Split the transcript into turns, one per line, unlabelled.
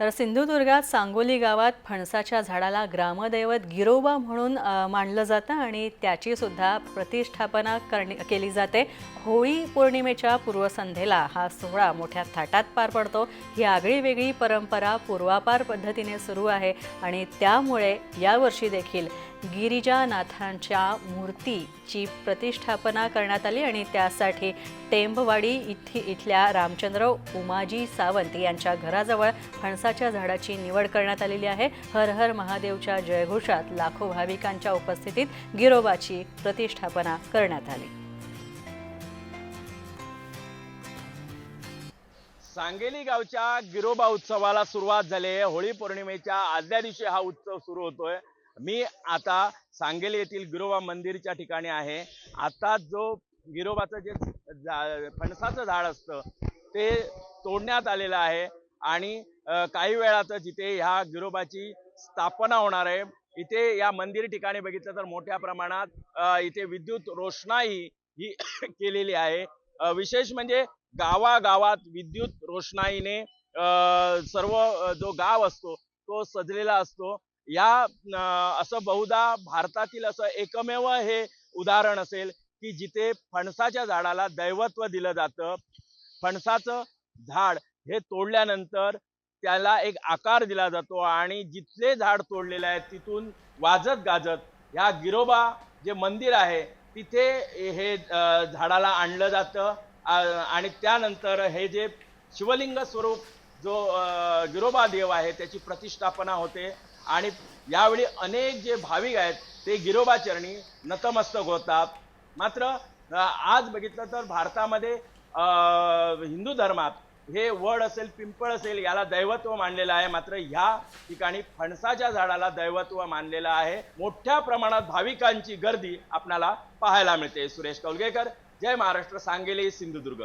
तर सिंधुदुर्गात सांगोली गावात फणसाच्या झाडाला ग्रामदैवत गिरोबा म्हणून मानलं जातं आणि त्याची सुद्धा प्रतिष्ठापना करणे केली जाते. होळी पौर्णिमेच्या पूर्वसंध्येला हा सोहळा मोठ्या थाटात पार पडतो. ही आगळी वेगळी परंपरा पूर्वापार पद्धतीने सुरू आहे आणि त्यामुळे यावर्षी देखील गिरिजानाथांच्या मूर्तीची प्रतिष्ठापना करण्यात आली आणि त्यासाठी टेंबवाडी इथे इथल्या रामचंद्र उमाजी सावंत यांच्या घराजवळ फणसाच्या झाडाची निवड करण्यात आलेली आहे. हर हर महादेवच्या जयघोषात लाखो भाविकांच्या उपस्थितीत गिरोबाची प्रतिष्ठापना करण्यात आली.
सांगेली गावच्या गिरोबा उत्सवाला सुरुवात झाली आहे. होळी पौर्णिमेच्या आदल्या दिवशी हा उत्सव सुरू होतोय. मी आता सांगेली येथील गिरोबा मंदिरच्या ठिकाणी आहे. आता जो गिरोबाचं जे फणसाचं झाड असतं ते तोडण्यात आलेलं आहे. आणि काही वेळातच जिथे ह्या गिरोबाची स्थापना होणार आहे. इथे या मंदिर ठिकाणी बघितलं तर मोठ्या प्रमाणात इथे विद्युत रोषणाई ही केलेली आहे. विशेष म्हणजे गावागावात विद्युत रोषणाईने अं, सर्व जो गाव असतो तो सजलेला असतो. या असं बहुधा भारतातील असं एकमेव हे उदाहरण असेल की जिथे फणसाच्या झाडाला दैवत्व दिलं जातं. फणसाचं झाड हे तोडल्यानंतर त्याला एक आकार दिला जातो आणि जिथले झाड तोडलेलं आहे तिथून वाजत गाजत ह्या गिरोबा जे मंदिर आहे तिथे हे झाडाला आणलं जातं. आणि त्यानंतर हे जे शिवलिंग स्वरूप जो गिरोबा देव आहे त्याची प्रतिष्ठापना होते. आणि यावेळी अनेक जे भाविक आहेत ते गिरोबा चरणी नतमस्तक होतात. मात्र आज बघितलं तर भारतामध्ये हिंदू धर्मात हे वड असेल पिंपळ असेल याला दैवत्व मानलेलं आहे. मात्र ह्या ठिकाणी फणसाच्या झाडाला दैवत्व मानलेलं आहे. मोठ्या प्रमाणात भाविकांची गर्दी आपणाला पाहायला मिळते. सुरेश कौलगेकर जय महाराष्ट्र सांगेली सिंधुदुर्ग.